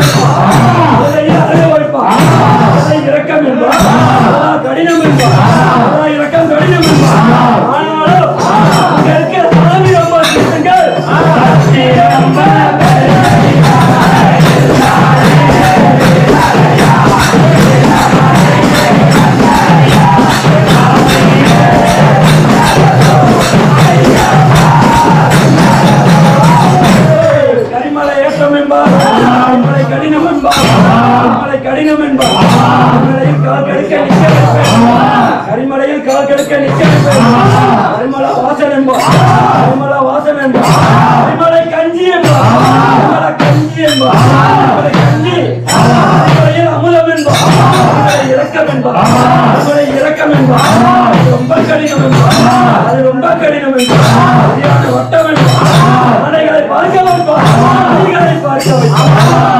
வைப்பார் அதில் அழக வைப்பார் அதை இரக்கம் என்பார் அதா கடினம் என்பார் கால் வாசன் என்பார் கரிமல வாசன் என்பார் கரிமலை கஞ்சி என்பார் கரிமல கஞ்சி என்பார் கரிமலை கஞ்சி கரிமலையில் அமுதம் என்பார் கரிமலை இரக்கம் என்பார் கரிமலை இரக்கம் என்பார் ரொம்ப கடினம் அது ரொம்ப கடினம் சரியான வட்டம் பார்க்க வைப்பா பார்க்க வைப்பா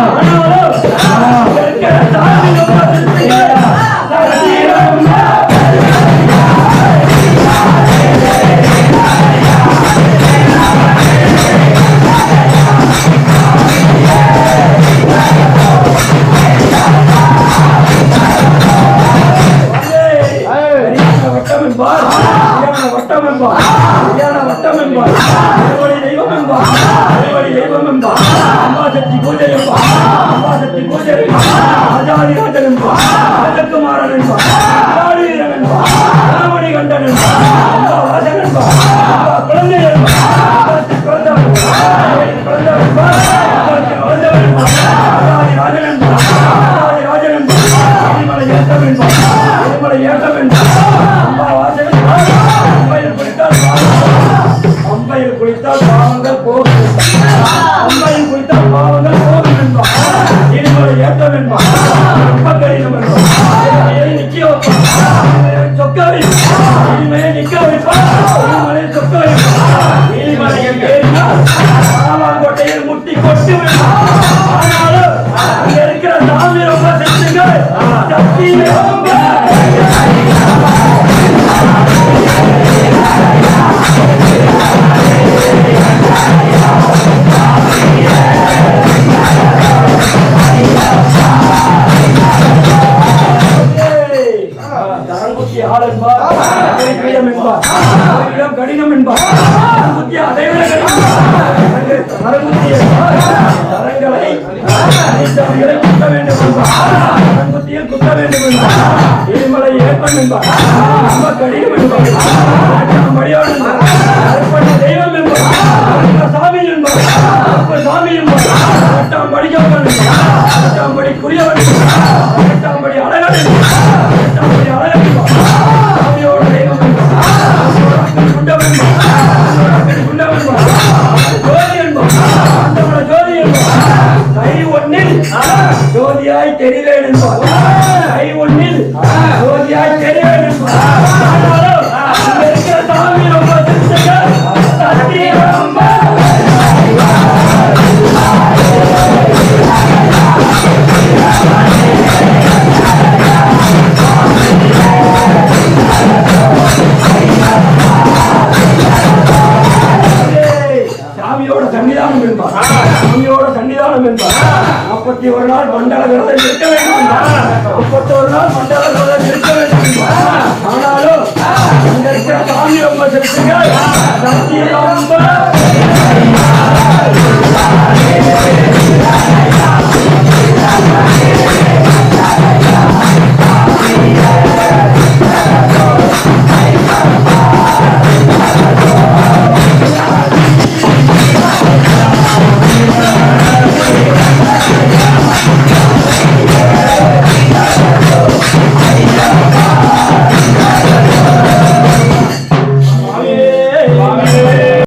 தெய்வம் வட்டம் என்பார் திருவடி தெய்வம் என்பார் திருவடி தெய்வம் என்பார் அம்மா சக்தி பூஜை என்பார் அம்மா சக்தி பூஜை என்பார் ராஜாதிராஜன் என்பார் ராஜகுமாரன் என்பார் ராணி வீரன் என்பார் ராமணி கண்டன் என்பார் அம்மா ராஜன் என்பார் அம்பா குழந்தை என்பார் குழந்தை குழந்தவன் என்பார் அம்பாவுக்கு குழந்தவன் என்பார் ராஜன் குழந்தவன் என்பார் ராஜாதிராஜன் என்பார் ராஜாதிராஜன் என்பார் எரிமலை ஏற்றம் என்பார் தரங்குத்தி என்பார். கடினம் என்பார். இடம் கடினம் என்பார். தரங்குத்தி அதை தரங்களை தரங்களை குத்த வேண்டும் என்பார். தரங்குத்தியில் குத்த வேண்டும் என்பார். எரிமலை ஏற்பம் என்பார். ரொம்ப கடினம் என்பார். அர்ப்பண தெய்வம் என்பார். சாமி என்பார். சாமி என்பார். எட்டாம் எட்டாம் படி எட்டாம் படி அழகன் எட்டாம் படி அழகன் ஜோதியாய் தெரிவேன் என்பார் நாள் மண்டல விரதம் இருக்க வேண்டும். முப்பத்தோரு நாள் மண்டல விரதம் இருக்க வேண்டும். ஆனாலும் அங்க இருக்கிற சாமி ரொம்ப செலுத்துங்கள் சக்தி ரொம்ப.